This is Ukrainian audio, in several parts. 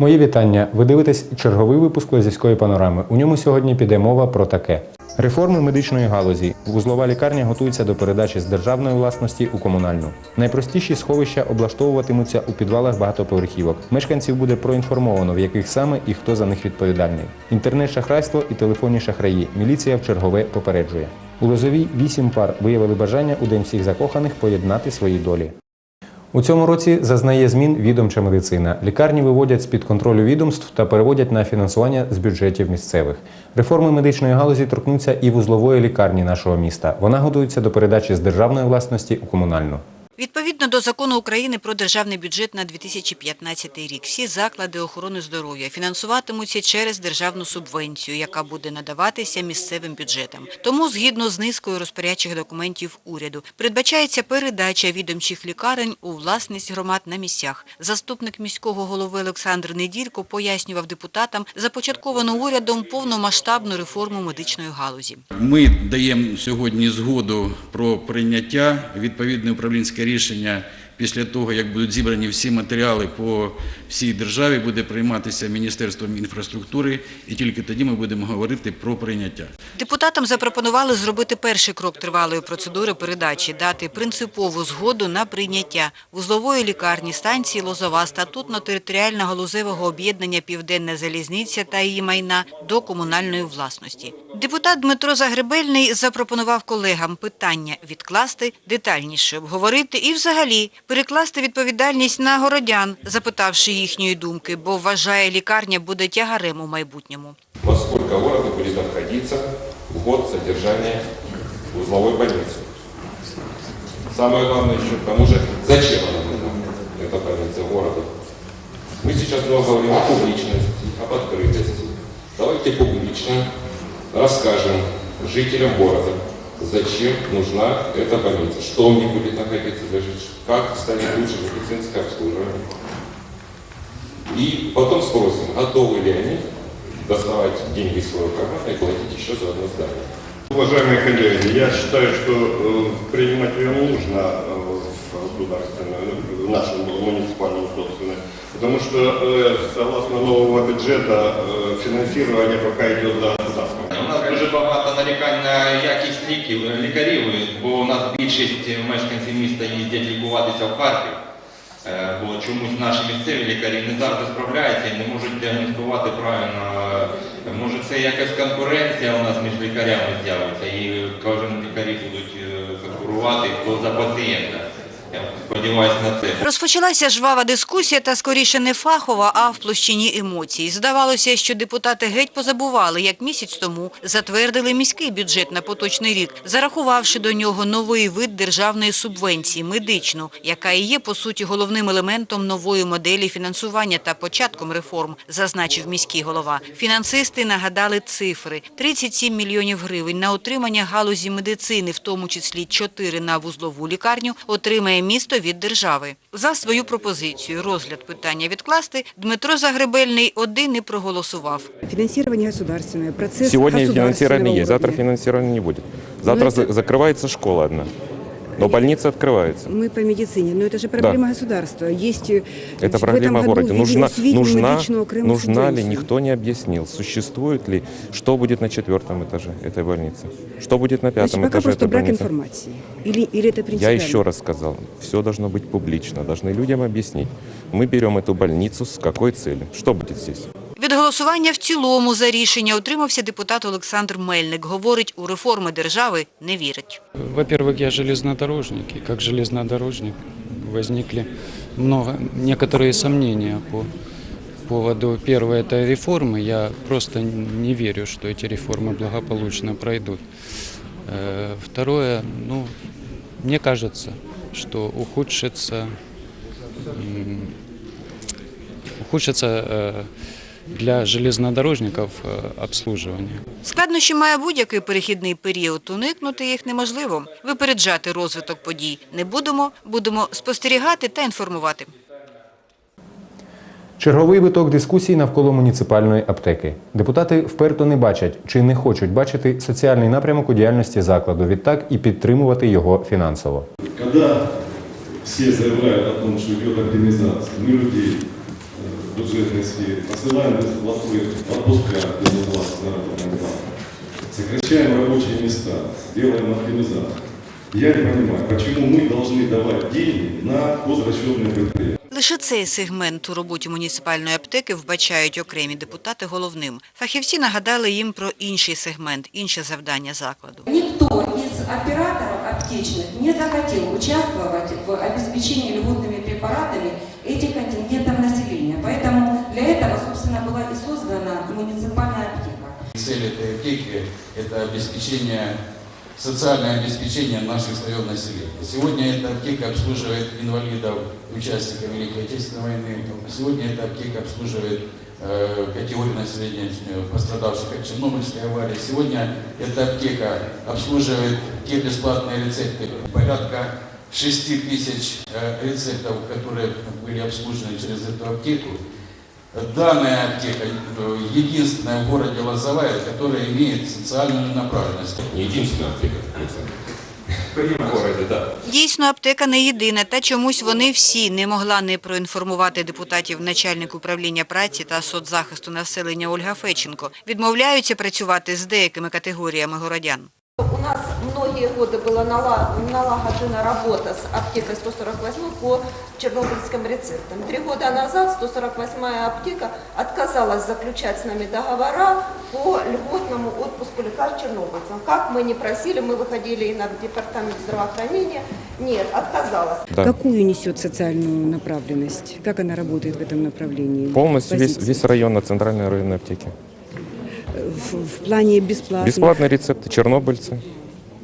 Мої вітання. Ви дивитесь черговий випуск Лазівської панорами. У ньому сьогодні піде мова про таке. Реформи медичної галузі. Вузлова лікарня готується до передачі з державної власності у комунальну. Найпростіші сховища облаштовуватимуться у підвалах багатоповерхівок. Мешканців буде проінформовано, в яких саме і хто за них відповідальний. Інтернет-шахрайство і телефонні шахраї. Міліція в чергове попереджує. У Лозовій вісім пар виявили бажання у день всіх закоханих поєднати свої долі. У цьому році зазнає змін відомча медицина. Лікарні виводять з-під контролю відомств та переводять на фінансування з бюджетів місцевих. Реформи медичної галузі торкнуться і вузлової лікарні нашого міста. Вона готується до передачі з державної власності у комунальну. Відповідно до закону України про державний бюджет на 2015 рік, всі заклади охорони здоров'я фінансуватимуться через державну субвенцію, яка буде надаватися місцевим бюджетам. Тому, згідно з низкою розпорядчих документів уряду, передбачається передача відомчих лікарень у власність громад на місцях. Заступник міського голови Олександр Неділько пояснював депутатам започатковану урядом повномасштабну реформу медичної галузі. Ми даємо сьогодні згоду про прийняття відповідне управлінське рішення. Після того, як будуть зібрані всі матеріали по всій державі, буде прийматися Міністерством інфраструктури, і тільки тоді ми будемо говорити про прийняття. Депутатам запропонували зробити перший крок тривалої процедури передачі, дати принципову згоду на прийняття вузлової лікарні станції Лозова статутно-територіального галузевого об'єднання Південна залізниця та її майна до комунальної власності. Депутат Дмитро Загребельний запропонував колегам питання відкласти, детальніше обговорити і взагалі перекласти відповідальність на городян, запитавши їхньої думки, бо вважає, лікарня буде тягарем у майбутньому. во сколько городу будет обходиться в год содержания узловой больницы. Самое главное еще к тому же, зачем она нужна, эта больница городу. Мы сейчас много говорим о публичности, об открытости. Давайте публично расскажем жителям города, зачем нужна эта больница, что в ней будет находиться для жителей, как станет лучше медицинское обслуживание. И потом спросим, готовы ли они доставать деньги из своего кармана и платить еще за одно здание. Уважаемые коллеги, я считаю, что э, принимать ее нужно э, в государственную, в нашу муниципальную собственность, потому что э, согласно нового бюджета финансирование пока идет за багато нарікань на якість ліків, лікарів, бо у нас більшість мешканців міста їздять лікуватися в Харків. Е, Бо чомусь наші місцеві лікарі не завжди справляються і не можуть діагностувати правильно. Е, Може це якась конкуренція у нас між лікарями з'явиться і кожен лікарі будуть е, конкурувати хто за пацієнта. На це. Розпочалася жвава дискусія та скоріше не фахова, а в площині емоцій. Здавалося, що депутати геть позабували, як місяць тому затвердили міський бюджет на поточний рік, зарахувавши до нього новий вид державної субвенції – медичну, яка і є, по суті, головним елементом нової моделі фінансування та початком реформ, зазначив міський голова. Фінансисти нагадали цифри – 37 мільйонів гривень на отримання галузі медицини, в тому числі 4 на вузлову лікарню, отримає місто від держави. За свою пропозицію розгляд питання відкласти Дмитро Загребельний один і проголосував. Фінансування государственне процес сьогодні фінансування є. завтра фінансування не буде. Завтра Ну, это- за- закрывается школа одна, но больница открывается. Мы по медицине, но это же проблема государства. Есть э, Это проблема введены Нужна, нужна, нужна ли, никто не объяснил, существует ли, что будет на четвертом этаже этой больницы, что будет на пятом Значит, пока этаже просто этой брак больницы. информации. Или, или это Я принципиально? еще раз сказал, все должно быть публично, должны людям объяснить. Мы берем эту больницу с какой целью, что будет здесь. Від голосування в цілому за рішення утримався депутат Олександр Мельник. Говорить, у реформи держави не вірить. Во-первых, я железнодорожник, и как железнодорожник возникли много, некоторые сомнения по поводу первой этой реформы. Я просто не верю, что эти реформы благополучно пройдут. Э, Второе, ну, мне кажется, что ухудшится, м, ухудшится э, для железнодорожников э, обслуживание. Складнощі має будь-який перехідний період. Уникнути їх неможливо. Випереджати розвиток подій не будемо, будемо спостерігати та інформувати. Черговий виток дискусій навколо муніципальної аптеки. Депутати вперто не бачать чи не хочуть бачити соціальний напрямок у діяльності закладу, відтак і підтримувати його фінансово. Когда все заявляют о том, что идет оптимизация, мы людей э, бюджетной сфере, посылаем бесплатные отпуска для вас на работу. Сокращаем рабочие места, делаем оптимизацию. Я не понимаю, почему мы должны давать деньги на возвращенные предприятия. Лише цей сегмент у роботі муніципальної аптеки вбачають окремі депутати головним. Фахівці нагадали їм про інший сегмент, інше завдання закладу. Никто из операторов аптечных не захотел участвовать в обеспечении льготными препаратами этих этого, собственно, была и создана муниципальная аптека. Цель этой аптеки – это обеспечение, социальное обеспечение наших слоев населения. Сегодня эта аптека обслуживает инвалидов, участников Великой Отечественной войны. Сегодня эта аптека обслуживает э, категорию населения, э, пострадавших от Чернобыльской аварии. Сегодня эта аптека обслуживает те бесплатные рецепты, порядка 6 тысяч э, рецептов, которые были обслужены через эту аптеку. Данная аптека э, единственная в городе Лозовая, которая имеет социальную направленность. Не единственная аптека, Александр. Дійсно, аптека не єдина, та чомусь вони всі не могла не проінформувати депутатів начальник управління праці та соцзахисту населення Ольга Феченко. Відмовляються працювати з деякими категоріями городян. У нас многие годы была нала- налагоджена работа с аптекой 148 по чернобыльским рецептам. Три года назад 148 аптека отказалась заключать с нами договора по льготному отпуску лекарств чернобыльцам. Как мы не просили, мы выходили и на департамент здравоохранения. Нет, отказалась. Да. Какую несет социальную направленность? Как она работает в этом направлении? Полностью весь, Позиции? весь район на центральной районной аптеке. В, в плане бесплатных? Бесплатные рецепты чернобыльцы,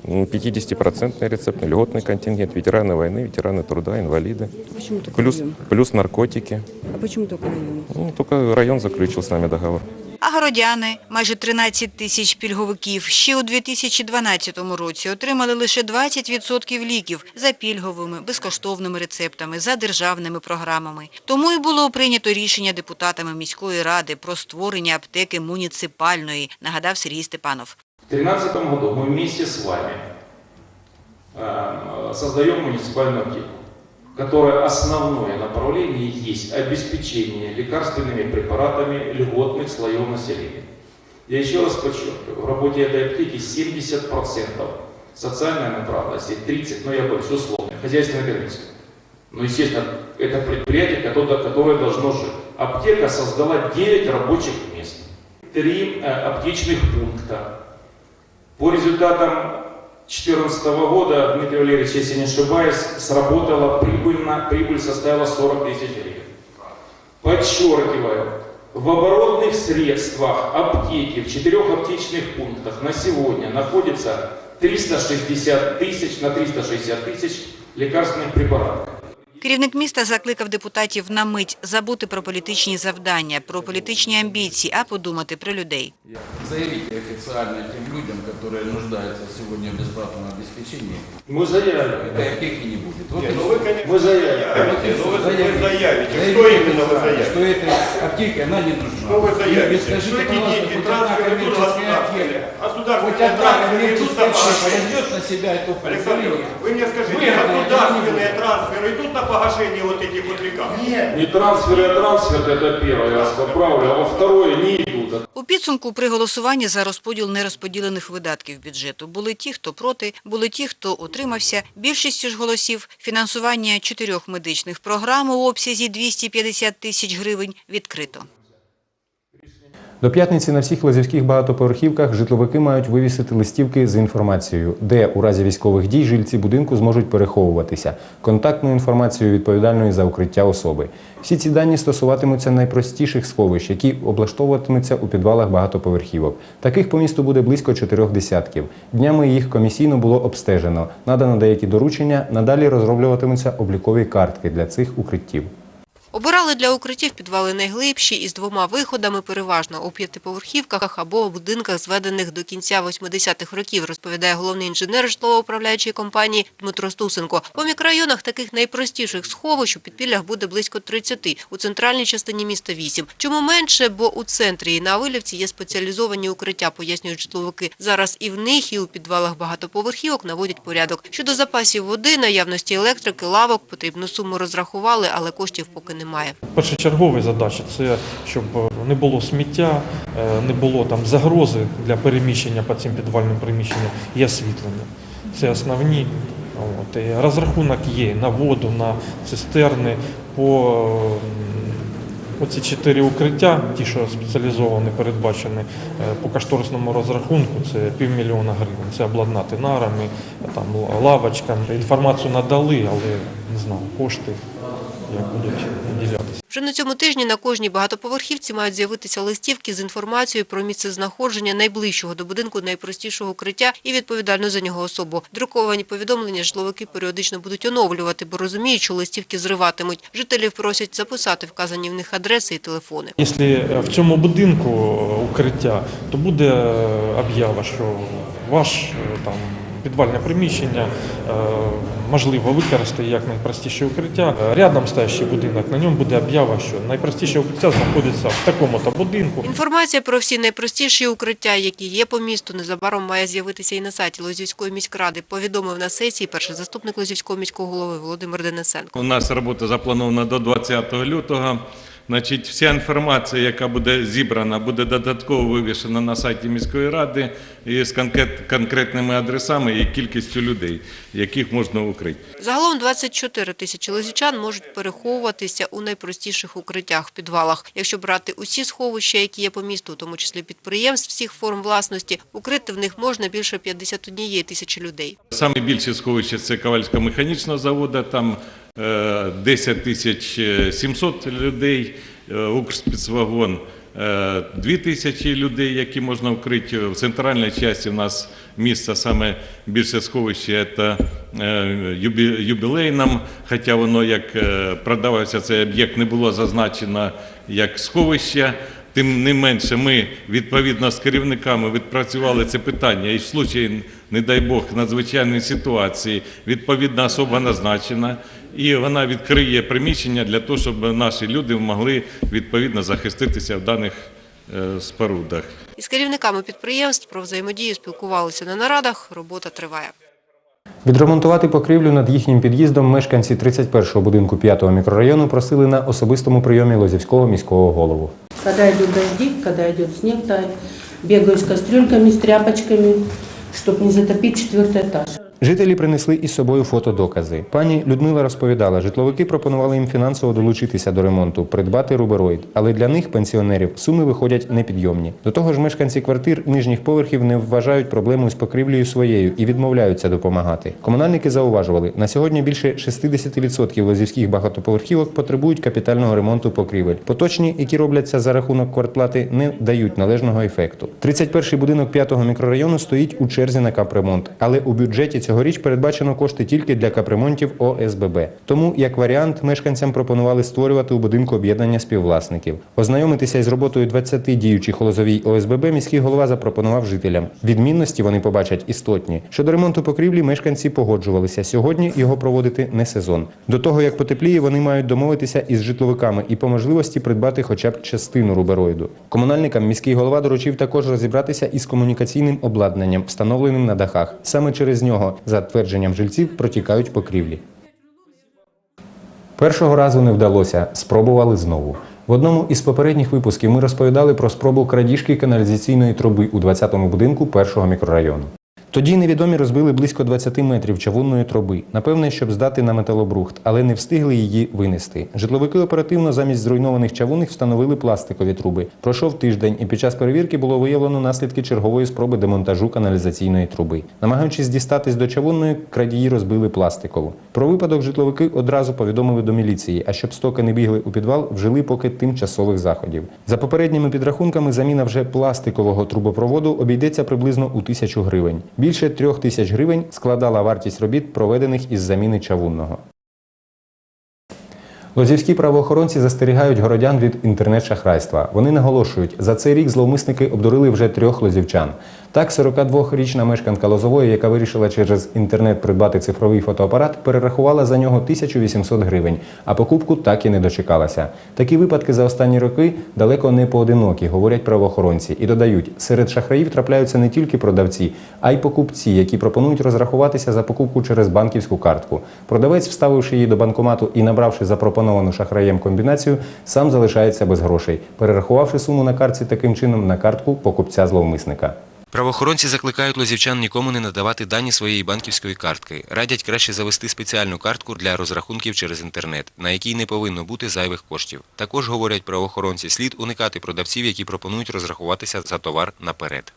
50% рецепт, льготный контингент, ветераны войны, ветераны труда, инвалиды. Почему только Плюс, район? плюс наркотики. А почему только район? Ну, только район заключил с нами договор. А городяни, майже 13 тисяч пільговиків, ще у 2012 році отримали лише 20% ліків за пільговими, безкоштовними рецептами, за державними програмами. Тому і було прийнято рішення депутатами міської ради про створення аптеки муніципальної, нагадав Сергій Степанов. В 2013 году мы вместе с вами э, создаем муниципальную аптеку, которая основное направление есть обеспечение лекарственными препаратами льготных слоев населения. Я еще раз подчеркиваю, в работе этой аптеки 70% социальной направленности, 30%, ну я больше условно, хозяйственно-экономической. Ну, естественно, это предприятие, которое, которое должно жить. Аптека создала 9 рабочих мест, 3 аптечных пункта, по результатам 2014 года, Дмитрий Валерьевич, если не ошибаюсь, сработала прибыльно, прибыль составила 40 тысяч гривен. Подчеркиваю, в оборотных средствах аптеки в четырех аптечных пунктах на сегодня находится 360 тысяч на 360 тысяч лекарственных препаратов. Керівник міста закликав депутатів на мить забути про політичні завдання, про політичні амбіції, а подумати про людей. Заявите официально тем людям, которые нуждаются сегодня в бесплатном обеспечении, Мы заявим. этой аптеки не будет. Вот и Ну всё. вы, конечно, Мы заявим. заявите, но вы Заявите. заявите. Заявите Что именно вы официально, заявите? Что этой аптеки она не нужна. Что вы И заявите? скажите, Что эти пожалуйста, деньги хоть одна трансферы идут коммерческая государственные? аптека, хоть Государственные одна трансферы идут на коммерческая аптека погашение. возьмет на себя эту Александр, функцию. вы идут на погашение вот этих вот лекарств? Нет. Не трансфер, а трансфер, это первое, я вас поправлю, а во второе не идут. У підсумку при голосуванні за розподіл нерозподілених видатків бюджету були ті, хто проти, були ті, хто утримався. Більшістю ж голосів фінансування чотирьох медичних програм у обсязі 250 тисяч гривень відкрито. До п'ятниці на всіх лазівських багатоповерхівках житловики мають вивісити листівки з інформацією, де у разі військових дій жильці будинку зможуть переховуватися, контактною інформацією відповідальної за укриття особи. Всі ці дані стосуватимуться найпростіших сховищ, які облаштовуватимуться у підвалах багатоповерхівок. Таких по місту буде близько чотирьох десятків. Днями їх комісійно було обстежено, надано деякі доручення. Надалі розроблюватимуться облікові картки для цих укриттів. Обирали для укриттів підвали найглибші із двома виходами, переважно у п'ятиповерхівках або у будинках, зведених до кінця 80-х років, розповідає головний інженер житлово-управляючої компанії Дмитро Стусенко. По мікрорайонах таких найпростіших сховищ у підпіллях буде близько 30, у центральній частині міста 8. Чому менше? Бо у центрі і на Вилівці є спеціалізовані укриття, пояснюють житловики. Зараз і в них, і у підвалах багатоповерхівок наводять порядок. Щодо запасів води, наявності електрики, лавок, потрібну суму розрахували, але коштів поки немає. Немає. Першочергові задачі це щоб не було сміття, е, не було там загрози для переміщення по цим підвальним приміщенням і освітлення. Це основні. От, і розрахунок є на воду, на цистерни, по оці чотири укриття, ті, що спеціалізовані, передбачені е, по кошторисному розрахунку, це півмільйона гривень. Це обладнати нарами, там, лавочками. Інформацію надали, але не знаю, кошти як будуть виділятися. Вже на цьому тижні на кожній багатоповерхівці мають з'явитися листівки з інформацією про місце знаходження найближчого до будинку найпростішого укриття і відповідальну за нього особу. Друковані повідомлення житловики періодично будуть оновлювати, бо розуміють, що листівки зриватимуть. Жителів просять записати вказані в них адреси і телефони. Якщо в цьому будинку укриття, то буде об'ява, що ваш е, там підвальне приміщення е, можливо використати як найпростіше укриття. Е, Рядом стоящий будинок, на ньому буде об'ява, що найпростіше укриття знаходиться в такому-то будинку. Інформація про всі найпростіші укриття, які є по місту, незабаром має з'явитися і на сайті Лозівської міськради. Повідомив на сесії перший заступник Лозівського міського голови Володимир Денисенко. У нас робота запланована до 20 лютого. Значить, вся інформація, яка буде зібрана, буде додатково вивішена на сайті міської ради і з конкретними адресами і кількістю людей, яких можна укрити. Загалом 24 тисячі лозівчан можуть переховуватися у найпростіших укриттях в підвалах. Якщо брати усі сховища, які є по місту, у тому числі підприємств всіх форм власності, укрити в них можна більше 51 тисячі людей. Саме більше сховища це Ковальського механічного заводу, там 10 тисяч 700 людей, е, Укрспецвагон е, 2 тисячі людей, які можна вкрити. В центральній частині в нас місто саме більше сховище це е, юбі- юбілейном, хоча воно як е, продавався цей об'єкт, не було зазначено як сховище. Тим не менше, ми відповідно з керівниками відпрацювали це питання, і в случаї, не дай Бог, надзвичайної ситуації відповідна особа назначена, і вона відкриє приміщення для того, щоб наші люди могли відповідно захиститися в даних е, спорудах. Із керівниками підприємств про взаємодію спілкувалися на нарадах. Робота триває. Відремонтувати покрівлю над їхнім під'їздом мешканці 31-го будинку 5-го мікрорайону просили на особистому прийомі Лозівського міського голову. Когда идут дожди, когда идет снег, тает, бегаю с кастрюльками, с тряпочками, чтобы не затопить четвертый этаж. Жителі принесли із собою фотодокази. Пані Людмила розповідала, житловики пропонували їм фінансово долучитися до ремонту, придбати рубероїд. Але для них, пенсіонерів, суми виходять непідйомні. До того ж, мешканці квартир нижніх поверхів не вважають проблему з покрівлею своєю і відмовляються допомагати. Комунальники зауважували, на сьогодні більше 60% лозівських багатоповерхівок потребують капітального ремонту покрівель. Поточні, які робляться за рахунок квартплати, не дають належного ефекту. 31-й будинок 5-го мікрорайону стоїть у черзі на капремонт, але у бюджеті цьогоріч передбачено кошти тільки для капремонтів ОСББ. Тому, як варіант, мешканцям пропонували створювати у будинку об'єднання співвласників. Ознайомитися із роботою 20 діючих Лозовій ОСББ міський голова запропонував жителям. Відмінності вони побачать істотні. Щодо ремонту покрівлі, мешканці погоджувалися. Сьогодні його проводити не сезон. До того як потепліє, вони мають домовитися із житловиками і по можливості придбати хоча б частину рубероїду. Комунальникам міський голова доручив також розібратися із комунікаційним обладнанням, встановленим на дахах. Саме через нього, за твердженням жильців, протікають покрівлі. Першого разу не вдалося, спробували знову. В одному із попередніх випусків ми розповідали про спробу крадіжки каналізаційної труби у 20-му будинку першого мікрорайону. Тоді невідомі розбили близько 20 метрів чавунної труби, напевне, щоб здати на металобрухт, але не встигли її винести. Житловики оперативно замість зруйнованих чавунних встановили пластикові труби. Пройшов тиждень, і під час перевірки було виявлено наслідки чергової спроби демонтажу каналізаційної труби. Намагаючись дістатись до чавунної, крадії розбили пластикову. Про випадок житловики одразу повідомили до міліції, а щоб стоки не бігли у підвал, вжили поки тимчасових заходів. За попередніми підрахунками, заміна вже пластикового трубопроводу обійдеться приблизно у тисячу гривень. Більше трьох тисяч гривень складала вартість робіт, проведених із заміни чавунного. Лозівські правоохоронці застерігають городян від інтернет-шахрайства. Вони наголошують, за цей рік зловмисники обдурили вже трьох лозівчан. Так, 42-річна мешканка Лозової, яка вирішила через інтернет придбати цифровий фотоапарат, перерахувала за нього 1800 гривень, а покупку так і не дочекалася. Такі випадки за останні роки далеко не поодинокі, говорять правоохоронці, і додають, серед шахраїв трапляються не тільки продавці, а й покупці, які пропонують розрахуватися за покупку через банківську картку. Продавець, вставивши її до банкомату і набравши запропоновану шахраєм комбінацію, сам залишається без грошей, перерахувавши суму на картці таким чином на картку покупця зловмисника. Правоохоронці закликають лозівчан нікому не надавати дані своєї банківської картки. Радять краще завести спеціальну картку для розрахунків через інтернет, на якій не повинно бути зайвих коштів. Також говорять правоохоронці, слід уникати продавців, які пропонують розрахуватися за товар наперед.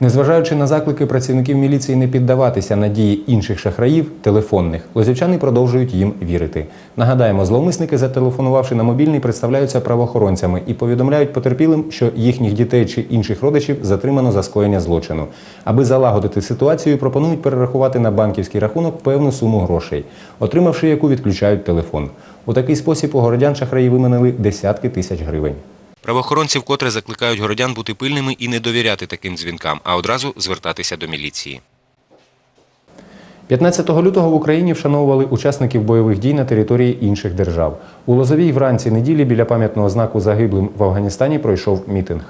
Незважаючи на заклики працівників міліції не піддаватися надії інших шахраїв, телефонних, лозівчани продовжують їм вірити. Нагадаємо, зловмисники, зателефонувавши на мобільний, представляються правоохоронцями і повідомляють потерпілим, що їхніх дітей чи інших родичів затримано за скоєння злочину. Аби залагодити ситуацію, пропонують перерахувати на банківський рахунок певну суму грошей, отримавши яку відключають телефон. У такий спосіб у городян шахраї виманили десятки тисяч гривень. Правоохоронці вкотре закликають городян бути пильними і не довіряти таким дзвінкам, а одразу звертатися до міліції. 15 лютого в Україні вшановували учасників бойових дій на території інших держав. У Лозовій вранці неділі біля пам'ятного знаку загиблим в Афганістані пройшов мітинг.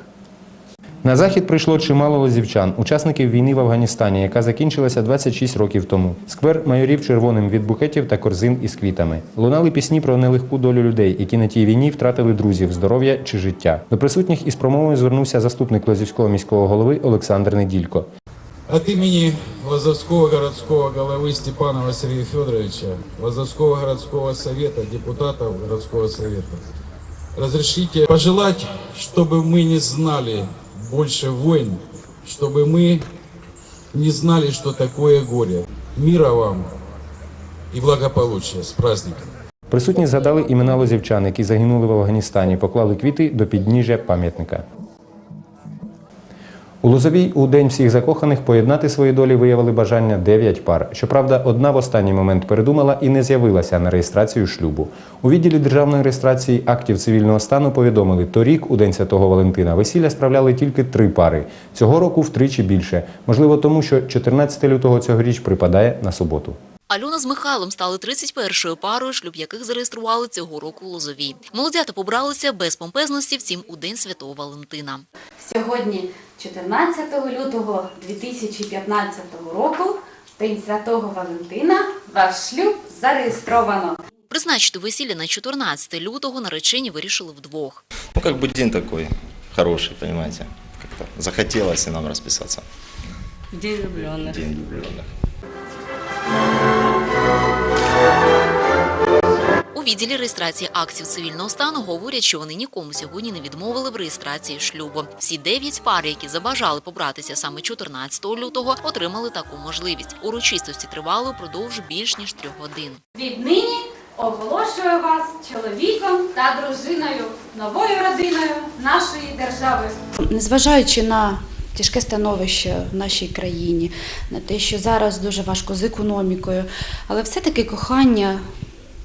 На захід прийшло чимало лозівчан, учасників війни в Афганістані, яка закінчилася 26 років тому. Сквер майорів червоним від букетів та корзин із квітами. Лунали пісні про нелегку долю людей, які на тій війні втратили друзів, здоров'я чи життя. До присутніх із промовою звернувся заступник Лозівського міського голови Олександр Неділько. От имени Лазовского городского головы Степанова Сергея Федоровича, Лазовского городского совета, депутатов городского совета, разрешите пожелать, чтобы мы не знали больше войн, чтобы мы не знали, что такое горе. Мира вам и благополучия. С праздником! Присутні згадали імена лозівчан, які загинули в Афганістані, поклали квіти до підніжжя пам'ятника. У Лозовій у День всіх закоханих поєднати свої долі виявили бажання 9 пар. Щоправда, одна в останній момент передумала і не з'явилася на реєстрацію шлюбу. У відділі державної реєстрації актів цивільного стану повідомили, торік, у День Святого Валентина, весілля справляли тільки три пари. Цього року втричі більше. Можливо, тому що 14 лютого цьогоріч припадає на суботу. Альона з Михайлом стали 31-ю парою, шлюб яких зареєстрували цього року у Лозовій. Молодята побралися без помпезності, втім, у День Святого Валентина. Сьогодні, 14 лютого 2015 року, День Святого Валентина, ваш шлюб зареєстровано. Призначити весілля на 14 лютого наречені вирішили вдвох. Ну, как бы день такой хороший, понимаете. Как-то захотелось и нам расписаться. День влюбленных. День влюбленных. Відділі реєстрації актів цивільного стану говорять, що вони нікому сьогодні не відмовили в реєстрації шлюбу. Всі дев'ять пар, які забажали побратися саме 14 лютого, отримали таку можливість. Урочистості тривали упродовж більш ніж трьох годин. Віднині оголошую вас чоловіком та дружиною, новою родиною нашої держави. Незважаючи на тяжке становище в нашій країні, на те, що зараз дуже важко з економікою, але все-таки кохання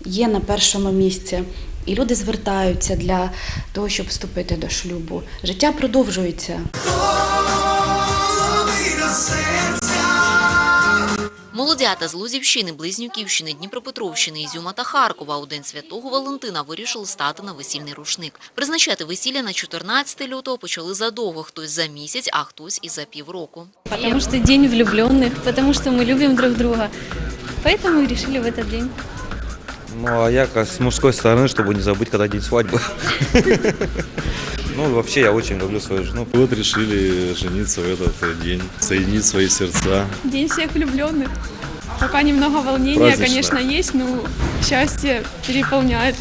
є на першому місці. І люди звертаються для того, щоб вступити до шлюбу. Життя продовжується. Молодята з Лузівщини, Близнюківщини, Дніпропетровщини, Ізюма та Харкова у День Святого Валентина вирішили стати на весільний рушник. Призначати весілля на 14 лютого почали задовго, хтось за місяць, а хтось і за півроку. Потому что день влюбленных, потому что мы любим друг друга. Поэтому решили в этот день. Ну, а я как с мужской стороны, чтобы не забыть, когда день свадьбы. Ну, вообще, я очень люблю свою жену. Вот решили жениться в этот день, соединить свои сердца. День всех влюбленных. Пока немного волнения, Празднично. конечно, есть, но счастье переполняет.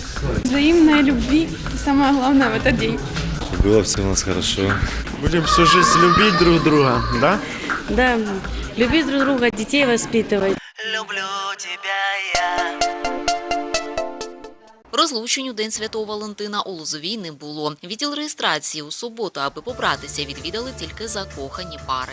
Взаимная любви – самое главное в этот день. Было все у нас хорошо. Будем всю жизнь любить друг друга, да? Да, любить друг друга, детей воспитывать. Розлучень у День Святого Валентина у Лозовій не було. Відділ реєстрації у суботу, аби побратися, відвідали тільки закохані пари.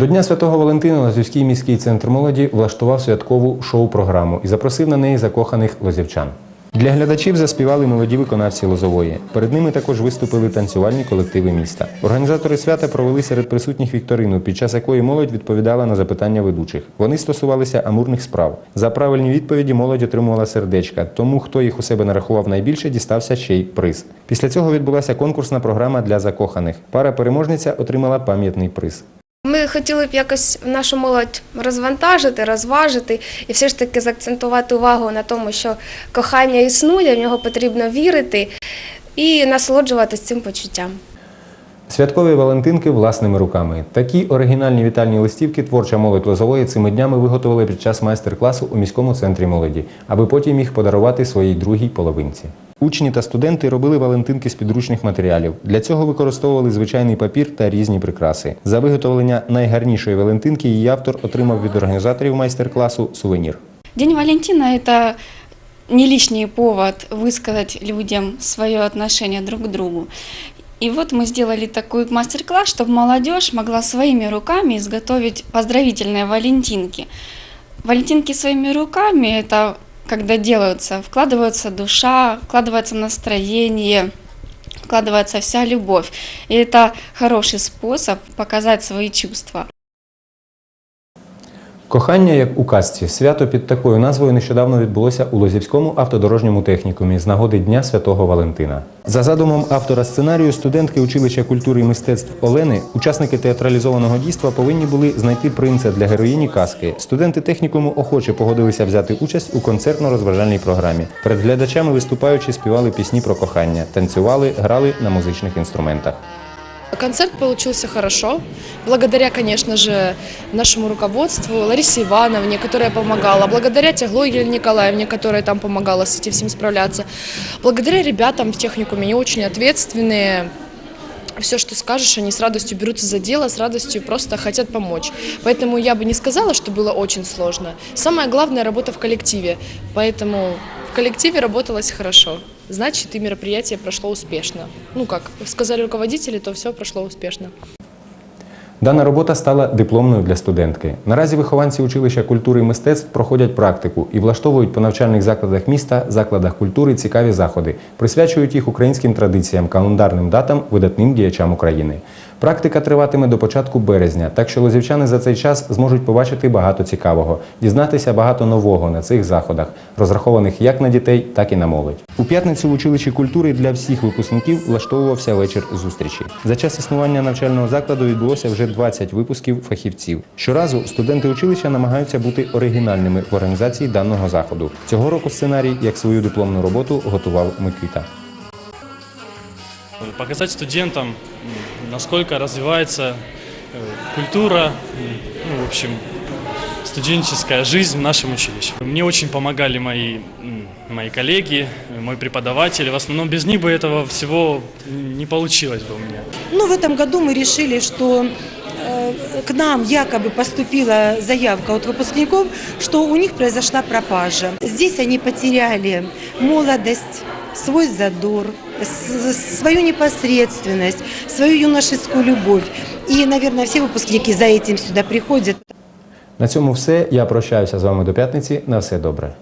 До Дня Святого Валентина Лозівський міський центр молоді влаштував святкову шоу-програму і запросив на неї закоханих лозівчан. Для глядачів заспівали молоді виконавці Лозової. Перед ними також виступили танцювальні колективи міста. Організатори свята провели серед присутніх вікторину, під час якої молодь відповідала на запитання ведучих. Вони стосувалися амурних справ. За правильні відповіді молодь отримувала сердечка, тому хто їх у себе нарахував найбільше, дістався ще й приз. Після цього відбулася конкурсна програма для закоханих. Пара переможниця отримала пам'ятний приз. Ми хотіли б якось нашу молодь розвантажити, розважити і все ж таки заакцентувати увагу на тому, що кохання існує, в нього потрібно вірити і насолоджуватися цим почуттям. Святкові Валентинки власними руками. Такі оригінальні вітальні листівки творча молодь Лозової цими днями виготовили під час майстер-класу у міському центрі молоді, аби потім їх подарувати своїй другій половинці. Учні та студенти робили Валентинки з підручних матеріалів. Для цього використовували звичайний папір та різні прикраси. За виготовлення найгарнішої Валентинки її автор отримав від організаторів майстер-класу сувенір. День Валентина – это не лишний повод высказать людям свое отношение друг к другу. И вот мы сделали такой мастер-класс, чтобы молодежь могла своими руками изготовить поздравительные валентинки. Валентинки своими руками – это когда делаются, вкладывается душа, вкладывается настроение, вкладывается вся любовь. И это хороший способ показать свои чувства. Кохання як у казці. Свято під такою назвою нещодавно відбулося у Лозівському автодорожньому технікумі з нагоди Дня Святого Валентина. За задумом автора сценарію, студентки училища культури і мистецтв Олени, учасники театралізованого дійства повинні були знайти принца для героїні казки. Студенти технікуму охоче погодилися взяти участь у концертно-розважальній програмі. Перед глядачами виступаючи співали пісні про кохання, танцювали, грали на музичних інструментах. Концерт получился хорошо, благодаря, конечно же, нашему руководству, Ларисе Ивановне, которая помогала, благодаря Тягло Елене Николаевне, которая там помогала с этим всем справляться, благодаря ребятам в техникуме, они очень ответственные, все, что скажешь, они с радостью берутся за дело, с радостью просто хотят помочь. Поэтому я бы не сказала, что было очень сложно. Самое главное – работа в коллективе, поэтому в коллективе работалось хорошо. Значит, и мероприятие прошло успешно. Ну как сказали руководители, то все прошло успешно. Дана робота стала дипломною для студентки. Наразі вихованці училища культури і мистецтв проходять практику і влаштовують по навчальних закладах міста, закладах культури цікаві заходи, присвячують їх українським традиціям, календарним датам, видатним діячам України. Практика триватиме до початку березня, так що лозівчани за цей час зможуть побачити багато цікавого, дізнатися багато нового на цих заходах, розрахованих як на дітей, так і на молодь. У п'ятницю в училищі культури для всіх випускників влаштовувався вечір зустрічі. За час існування навчального закладу відбулося вже 20 випусків фахівців. Щоразу студенти училища намагаються бути оригінальними в організації даного заходу. Цього року сценарій, як свою дипломну роботу, готував Микита. показать студентам, насколько развивается э, культура, ну, в общем, студенческая жизнь в нашем училище. Мне очень помогали мои, мои коллеги, мой преподаватель. В основном без них бы этого всего не получилось бы у меня. Ну, в этом году мы решили, что э, к нам якобы поступила заявка от выпускников, что у них произошла пропажа. Здесь они потеряли молодость, свой задор, свою непосредственность, свою юношескую любовь. И, наверное, все выпускники за этим сюда приходят. На цьому все. Я прощаюся з вами до п'ятниці. На все добре.